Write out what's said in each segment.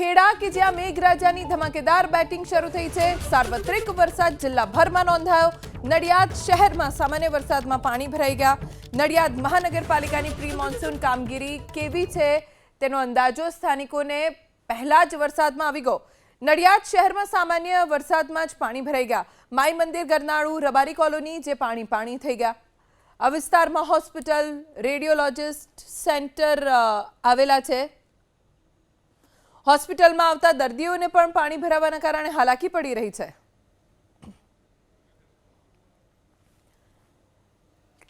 ખેડા કે જ્યાં મેઘરાજાની ધમાકેદાર બેટિંગ શરૂ થઈ છે, સાર્વત્રિક વરસાદ જિલ્લાભરમાં નોંધાયો. નડિયાદ શહેરમાં સામાન્ય વરસાદમાં પાણી ભરાઈ ગયા. નડિયાદ મહાનગરપાલિકાની પ્રી મોન્સૂન કામગીરી કેવી છે, તેનો અંદાજો સ્થાનિકોને પહેલા જ વરસાદમાં આવી ગયો. નડિયાદ શહેરમાં સામાન્ય વરસાદમાં જ પાણી ભરાઈ ગયા. માઈ મંદિર, ગરનાળું, રબારી કોલોની જે પાણી પાણી થઈ ગયા. આ વિસ્તારમાં હોસ્પિટલ, રેડિયોલોજિસ્ટ સેન્ટર આવેલા છે. હોસ્પિટલમાં આવતા દર્દીઓને પણ પાણી ભરાવાના કારણે હાલાકી પડી રહી છે.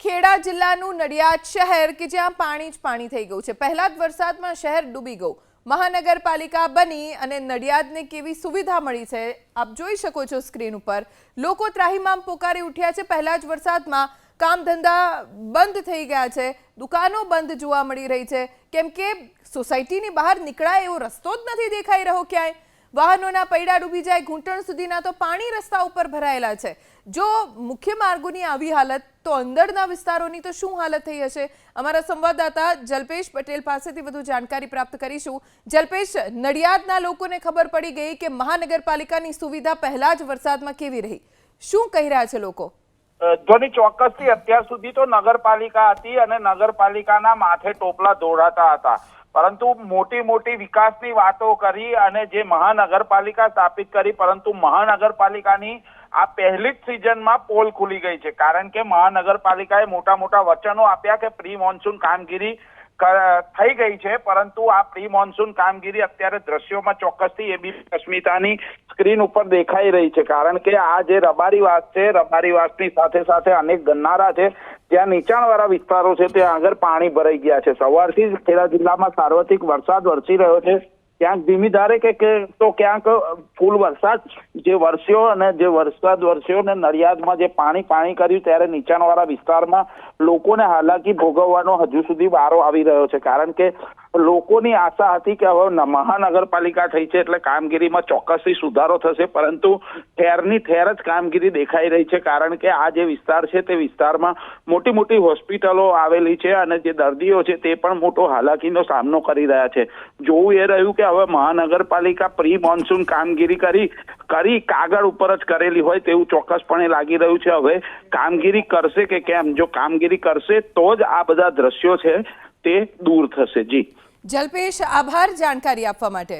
ખેડા જિલ્લાનું નડિયાદ શહેર કે જ્યાં પાણી જ પાણી થઈ ગયું છે. પહેલા જ વરસાદમાં શહેર ડૂબી ગયું. મહાનગરપાલિકા બની અને નડિયાદને કેવી સુવિધા મળી છે, આપ જોઈ શકો છો સ્ક્રીન ઉપર. લોકો ત્રાહીમામ પોકારી ઉઠ્યા છે. પહેલા જ વરસાદમાં કામ ધંધા બંધ થઈ ગયા છે, દુકાનો બંધ જોવા મળી રહી છે. કેમ કે સોસાયટીની બહાર નીકળાય એવો રસ્તો જ નથી દેખાઈ રહ્યો ક્યાંય. વાહનોના પૈડા ડૂબી જાય, ઘૂંટણ સુધીના તો પાણી રસ્તા ઉપર ભરાયેલા છે. જો મુખ્ય માર્ગોની આવી હાલત, તો અંદરના વિસ્તારોની તો શું હાલત થઈ હશે? અમારા સંવાદદાતા જલ્પેશ પટેલ પાસેથી વધુ જાણકારી પ્રાપ્ત કરીશું. જલ્પેશ, નડિયાદના લોકોને ખબર પડી ગઈ કે મહાનગરપાલિકાની સુવિધા પહેલા જ વરસાદમાં કેવી રહી. શું કહી રહ્યા છે લોકો? ધ્વનિ ચોક્કસથી અત્યાર સુધી તો નગરપાલિકા હતી અને નગરપાલિકાના માથે ટોપલા દોડાતા હતા. પરંતુ મોટી મોટી વિકાસની વાતો કરી અને જે મહાનગરપાલિકા સ્થાપિત કરી, પરંતુ મહાનગરપાલિકાની આ પહેલી જ સિઝનમાં પોલ ખુલી ગઈ છે. કારણ કે મહાનગરપાલિકાએ મોટા મોટા વચનો આપ્યા કે પ્રી મોન્સૂન કામગીરી થઈ ગઈ છે, પરંતુ આ પ્રી મોન્સૂન કામગીરી અત્યારે દ્રશ્યોમાં ચોક્કસથી એબી અસ્મિતાની સ્ક્રીન ઉપર દેખાઈ રહી છે. કારણ કે આ જે રબારી વાસ છે, રબારી વાસની સાથે સાથે અનેક ગન્નારા છે, જ્યાં નીચાણવાળા વિસ્તારો છે, ત્યાં આગળ પાણી ભરાઈ ગયા છે. સવારથી જ ખેડા જિલ્લામાં સાર્વત્રિક વરસાદ વરસી રહ્યો છે. ક્યાંક ધીમી ધારે કે તો ક્યાંક ફૂલ વરસાદ, જે વરસ્યો અને જે વરસાદ વરસ્યો ને નડિયાદમાં જે પાણી પાણી કર્યું ત્યારે નીચાણવાળા વિસ્તારમાં લોકોને હાલાકી ભોગવવાનો હજુ સુધી વારો આવી રહ્યો છે. કારણ કે લોકોની આશા હતી કે હવે મહાનગરપાલિકા થઈ છે એટલે કામગીરીમાં ચોક્કસથી સુધારો થશે, પરંતુ ઠેરની ઠેર જ કામગીરી દેખાઈ રહી છે, કારણ કે આ જે વિસ્તાર છે તે વિસ્તારમાં મોટી મોટી હોસ્પિટલો આવેલી છે અને જે દર્દીઓ છે તે પણ મોટો હાલાકીનો સામનો કરી રહ્યા છે. જોવું એ રહ્યું કે હવે મહાનગરપાલિકા પ્રી મોન્સૂન કામગીરી કરી કરી કાગળ ઉપર જ કરેલી હોય તેવું ચોક્કસપણે લાગી રહ્યું છે. હવે કામગીરી કરશે કે કેમ? જો કામગીરી કરશે તો જ આ બધા દ્રશ્યો છે તે દૂર થશે. જી. જલ્પેશ આભાર જાણકારી આપવા માટે.